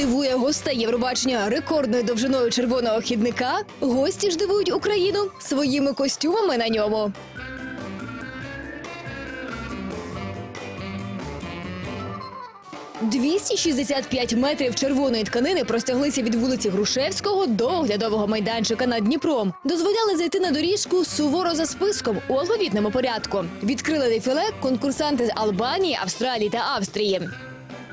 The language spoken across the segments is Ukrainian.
дивує гостей Євробачення рекордною довжиною червоного хідника, гості ж дивують Україну своїми костюмами на ньому. «265 метрів червоної тканини простяглися від вулиці Грушевського до оглядового майданчика над Дніпром. Дозволяли зайти на доріжку суворо за списком у алфавітному порядку. Відкрили дефіле конкурсанти з Албанії, Австралії та Австрії.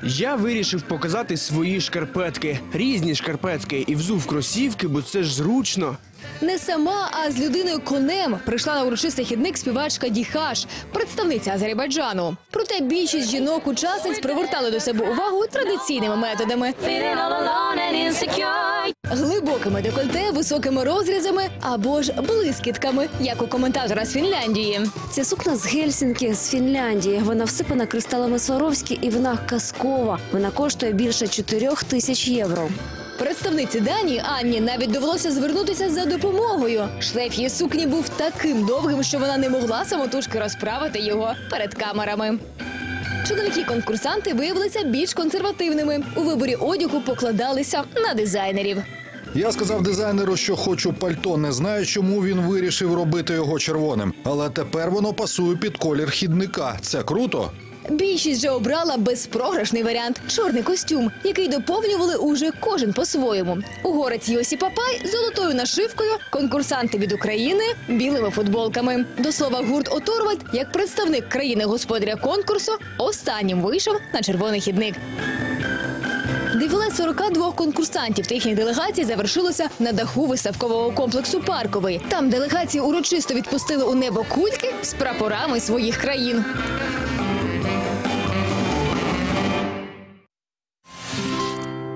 Я вирішив показати свої шкарпетки, різні шкарпетки, і взув кросівки, бо це ж зручно. Не сама, а з людиною конем прийшла на урочистий хідник співачка Діхаш, представниця Азербайджану. Проте більшість жінок-учасниць привертали до себе увагу традиційними методами: глибокими декольте, високими розрізами або ж блискітками, як у коментатора з Фінляндії. Ця сукна з Гельсінки, з Фінляндії. Вона всипана кристалами Сваровські і вона казкова. Вона коштує більше 4 тисяч євро. Представниці Данії Анні навіть довелося звернутися за допомогою. Шлейф її сукні був таким довгим, що вона не могла самотужки розправити його перед камерами. Чоловіки-конкурсанти виявилися більш консервативними. У виборі одягу покладалися на дизайнерів. Я сказав дизайнеру, що хочу пальто. Не знаю, чому він вирішив робити його червоним. Але тепер воно пасує під колір хідника. Це круто. Більшість же обрала безпрограшний варіант чорний костюм, який доповнювали уже кожен по-своєму. Угорець Йосі Папай золотою нашивкою, конкурсанти від України білими футболками. До слова, гурт Оторвальд, як представник країни господаря конкурсу, останнім вийшов на червоний хідник. Дефіле 42 конкурсантів та їхніх делегацій завершилося на даху виставкового комплексу Парковий. Там делегації урочисто відпустили у небо кульки з прапорами своїх країн.